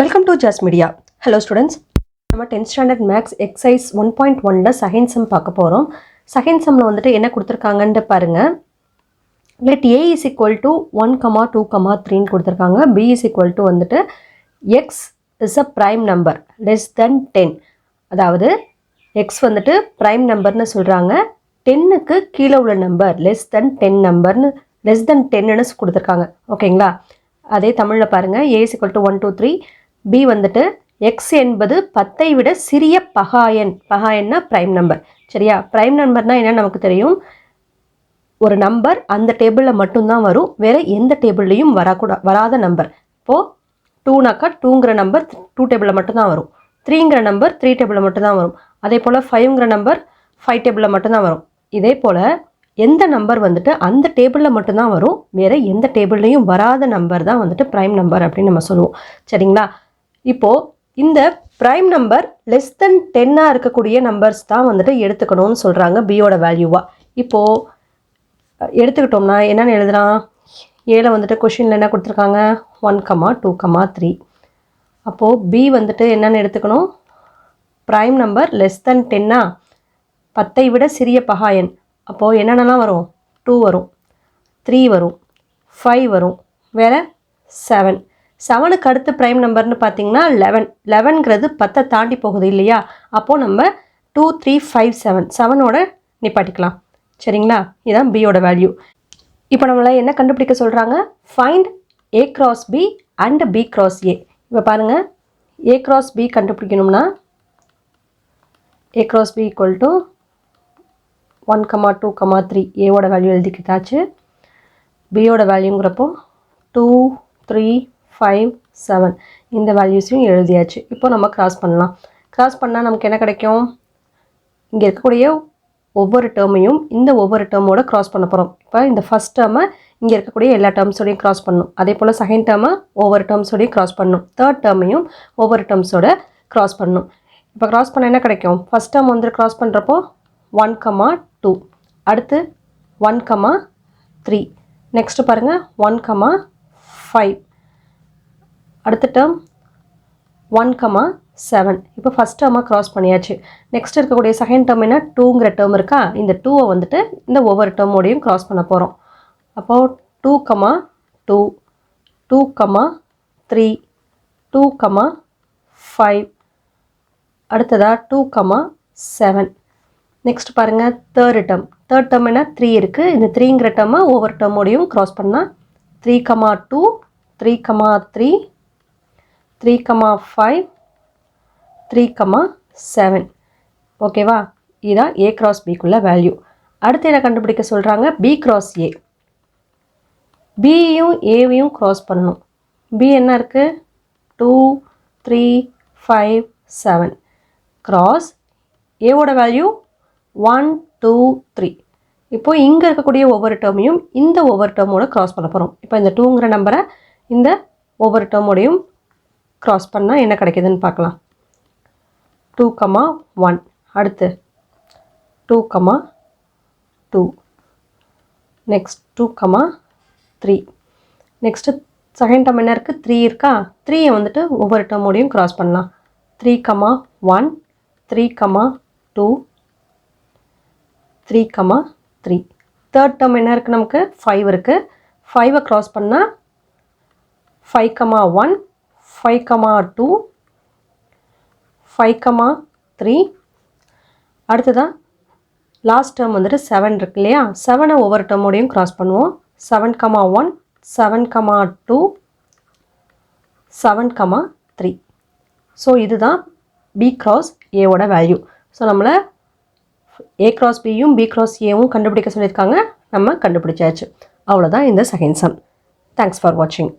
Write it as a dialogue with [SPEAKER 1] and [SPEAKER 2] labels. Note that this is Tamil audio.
[SPEAKER 1] Welcome to Jazz media hello students நம்ம tenth standard maths exercise one point ஒனில் செகண்ட் சம் பார்க்க போகிறோம் செகண்ட் சம்மில் வந்துட்டு என்ன கொடுத்துருக்காங்கன்ட்டு பாருங்கள் let A is equal to one comma two comma த்ரீன்னு கொடுத்துருக்காங்க. பி இஸ் ஈக்குவல் டு வந்துட்டு X is a prime number less than ten அதாவது எக்ஸ் வந்துட்டு ப்ரைம் நம்பர்னு சொல்கிறாங்க டென்னுக்கு கீழே உள்ள நம்பர் லெஸ் தென் டென் நம்பர்னு லெஸ் தென் டென்னுன்னு கொடுத்துருக்காங்க. ஓகேங்களா அதே தமிழில் பாருங்கள் A is equal to one two three B வந்துட்டு எக்ஸ் என்பது பத்தை விட சிறிய பகாயன் பகாயன்னா ப்ரைம் நம்பர் சரியா? ப்ரைம் நம்பர்னால் என்னென்னு நமக்கு தெரியும். ஒரு நம்பர் அந்த டேபிளில் மட்டும்தான் வரும். வேறு எந்த டேபிள்லையும் வரக்கூடா வராத நம்பர் இப்போது டூனாக்கா டூங்கிற நம்பர் டூ டேபிளில் மட்டும்தான் வரும். த்ரீங்கிற நம்பர் த்ரீ டேபிளில் மட்டும்தான் வரும். அதே போல் ஃபைவ்ங்கிற நம்பர் ஃபைவ் டேபிளில் மட்டும்தான் வரும். இதே போல் எந்த நம்பர் வந்துட்டு அந்த டேபிளில் மட்டும்தான் வரும். வேறு எந்த டேபிள்லையும் வராத நம்பர் தான் வந்துட்டு ப்ரைம் நம்பர் அப்படின்னு நம்ம சொல்லுவோம். சரிங்களா? இப்போது இந்த ப்ரைம் நம்பர் லெஸ் தென் டென்னாக இருக்கக்கூடிய நம்பர்ஸ் தான் வந்துட்டு எடுத்துக்கணும்னு சொல்கிறாங்க பியோட வேல்யூவாக இப்போது எடுத்துக்கிட்டோம்னா என்னென்னு எழுதலாம் ஏழை வந்துட்டு கொஷினில் என்ன கொடுத்துருக்காங்க? One comma two comma three அப்போது பி வந்துட்டு என்னென்னு எடுத்துக்கணும்? ப்ரைம் நம்பர் லெஸ் தென் டென்னா பத்தை விட சிறிய பகாயன் அப்போது என்னென்னலாம் வரும்? டூ வரும். த்ரீ வரும். ஃபைவ் வரும். வேறு செவன் செவனுக்கு அடுத்து ப்ரைம் நம்பர்னு பார்த்தீங்கன்னா லெவன் லெவன்கிறது பத்தை தாண்டி போகுது இல்லையா? அப்போது நம்ம டூ த்ரீ ஃபைவ் செவன் செவனோட நிப்பாட்டிக்கலாம். சரிங்களா? இதுதான் பியோட வேல்யூ இப்போ நம்மளை என்ன கண்டுபிடிக்க சொல்கிறாங்க find A cross B and B cross A இப்போ பாருங்கள் ஏ கிராஸ் பி கண்டுபிடிக்கணும்னா A cross B equal to one comma two comma three ஏவோட வேல்யூ எழுதிக்கிட்டாச்சு. பியோட வேல்யூங்கிறப்போ டூ த்ரீ ஃபைவ் செவன் இந்த வேல்யூஸையும் எழுதியாச்சு. இப்போ நம்ம கிராஸ் பண்ணலாம். கிராஸ் பண்ணால் நமக்கு என்ன கிடைக்கும்? இங்கே இருக்கக்கூடிய ஒவ்வொரு டேர்மையும் இந்த ஒவ்வொரு டேர்மோட க்ராஸ் பண்ண போகிறோம் இப்போ இந்த ஃபஸ்ட் டேர்மை இங்கே இருக்கக்கூடிய எல்லா டேர்ம்ஸோடையும் க்ராஸ் பண்ணணும் அதே போல் செகண்ட் டேர்மை ஒவ்வொரு டேர்ம்ஸோடையும் க்ராஸ் பண்ணணும் தேர்ட் டேர்மையும் ஒவ்வொரு டேர்ம்ஸோட க்ராஸ் பண்ணணும் இப்போ க்ராஸ் பண்ண என்ன கிடைக்கும்? ஃபஸ்ட் டேர்ம் வந்து க்ராஸ் பண்ணுறப்போ ஒன் கமா டூ அடுத்து ஒன் கமா த்ரீ நெக்ஸ்ட்டு பாருங்கள் ஒன் கமா ஃபைவ் அடுத்த டேர்ம் ஒன் கமா செவன் இப்போ ஃபஸ்ட் டேர்மாக க்ராஸ் பண்ணியாச்சு. நெக்ஸ்ட் இருக்கக்கூடிய செகண்ட் டேர்ம் என்ன? டூங்கிற டேர்ம் இருக்கா? இந்த டூவை வந்துட்டு இந்த ஒவ்வொரு டேர்மோடையும் க்ராஸ் பண்ண போகிறோம் அப்போது two comma two two comma three two comma five அடுத்ததாக டூ கமா செவன் நெக்ஸ்ட் பாருங்கள் தேர்டு டேர்ம் தேர்ட் டேர்ம் என்ன? த்ரீ இருக்குது இந்த த்ரீங்கிற டேர்மை ஒவ்வொரு டேர்மோடையும் க்ராஸ் பண்ணால் three comma two three comma three three comma five three comma seven. ஓகேவா? இதுதான் ஏ கிராஸ் பிக்குள்ள வேல்யூ அடுத்து என்ன கண்டுபிடிக்க சொல்கிறாங்க பி கிராஸ் ஏ பியும் ஏவையும் க்ராஸ் பண்ணணும். பி என்ன இருக்குது two three five seven cross ஏவோட வேல்யூ ஒன் டூ த்ரீ இப்போ இங்கே இருக்கக்கூடிய ஒவ்வொரு டேர்மையும் இந்த ஒவ்வொரு டேர்மோட க்ராஸ் பண்ண போகிறோம் இப்போ இந்த டூங்கிற நம்பரை இந்த ஒவ்வொரு டேர்மோடையும் க்ராஸ் பண்ணால் என்ன கிடைக்குதுன்னு பார்க்கலாம். டூ கமா ஒன் அடுத்து two comma two next two comma three next second term என்ன இருக்குது த்ரீ இருக்கா? த்ரீயை வந்துட்டு ஒவ்வொரு டேர்மோடையும் க்ராஸ் பண்ணலாம். Three comma one three comma two three comma three third term என்ன இருக்குது நமக்கு? ஃபைவ் இருக்குது ஃபைவை க்ராஸ் பண்ணால் five comma one five comma two five comma three அடுத்ததாக லாஸ்ட் டேர்ம் வந்துட்டு செவன் இருக்கு இல்லையா? செவனை ஒவ்வொரு டேர்மோடையும் க்ராஸ் பண்ணுவோம். Seven comma one seven comma two seven comma three so இதுதான் பி க்ராஸ் ஏவோட வேல்யூ ஸோ நம்மளை ஏ க்ராஸ் பியும் பி க்ராஸ் ஏவும் கண்டுபிடிக்க சொல்லியிருக்காங்க. நம்ம கண்டுபிடிச்சாச்சு. அவ்வளோதான் இந்த செகண்ட் சம் தேங்க்ஸ் ஃபார் வாட்சிங்